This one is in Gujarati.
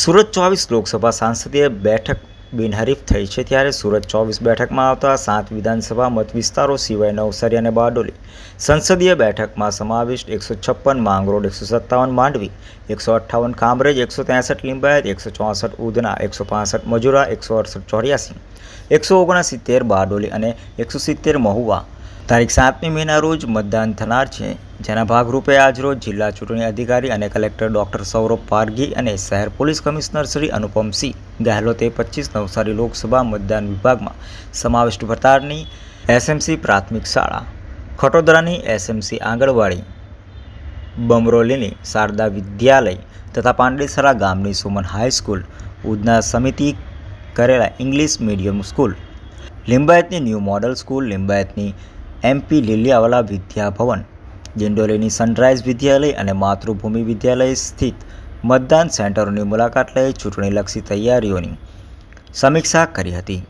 સુરત ચોવીસ લોકસભા સાંસદીય બેઠક બિનહરીફ થઈ છે ત્યારે સુરત ચોવીસ બેઠકમાં આવતા સાત વિધાનસભા મત વિસ્તારો સિવાય નવસારી અને બારડોલી. સંસદીય બેઠકમાં સમાવિષ્ટ એકસો છપ્પન, માંગરોળ એકસો સત્તાવન, માંડવી એકસો અઠ્ઠાવન કામરેજ એકસો ત્રેસઠ, લિંબાયત એકસો ચોસઠ, ઉધના એકસો પાસઠ, મજુરા એકસો અડસઠ, ચોર્યાસી, એકસો ઓગણસિત્તેર, બારડોલી અને એકસો સિત્તેર, મહુવા તારીખ સાતમી મેના રોજ મતદાન થનાર છે. જેના ભાગરૂપે આજરોજ જિલ્લા ચૂંટણી અધિકારી અને કલેક્ટર ડોક્ટર સૌરભ પારગી અને શહેર પોલીસ કમિશનર શ્રી અનુપમસિંહ ગહેલોતે પચીસ નવસારી લોકસભા મતદાન વિભાગમાં સમાવિષ્ટ ભરતારની એસએમસી પ્રાથમિક શાળા, ખટોદરાની એસએમસી આંગણવાડી, બમરોલીની શારદા વિદ્યાલય તથા પાંડેસરા ગામની સુમન હાઈસ્કૂલ ઉધના સમિતિ કરેલા ઇંગ્લિશ મીડિયમ સ્કૂલ, લિંબાયતની ન્યૂ મોડલ સ્કૂલ, લિંબાયતની એમપી લીલિયાવાલા વિદ્યાભવન, જિંડોલીની સનરાઇઝ વિદ્યાલય અને માતૃભૂમિ વિદ્યાલય સ્થિત મતદાન સેન્ટરોની મુલાકાત લઈ ચૂંટણીલક્ષી તૈયારીઓની સમીક્ષા કરી હતી.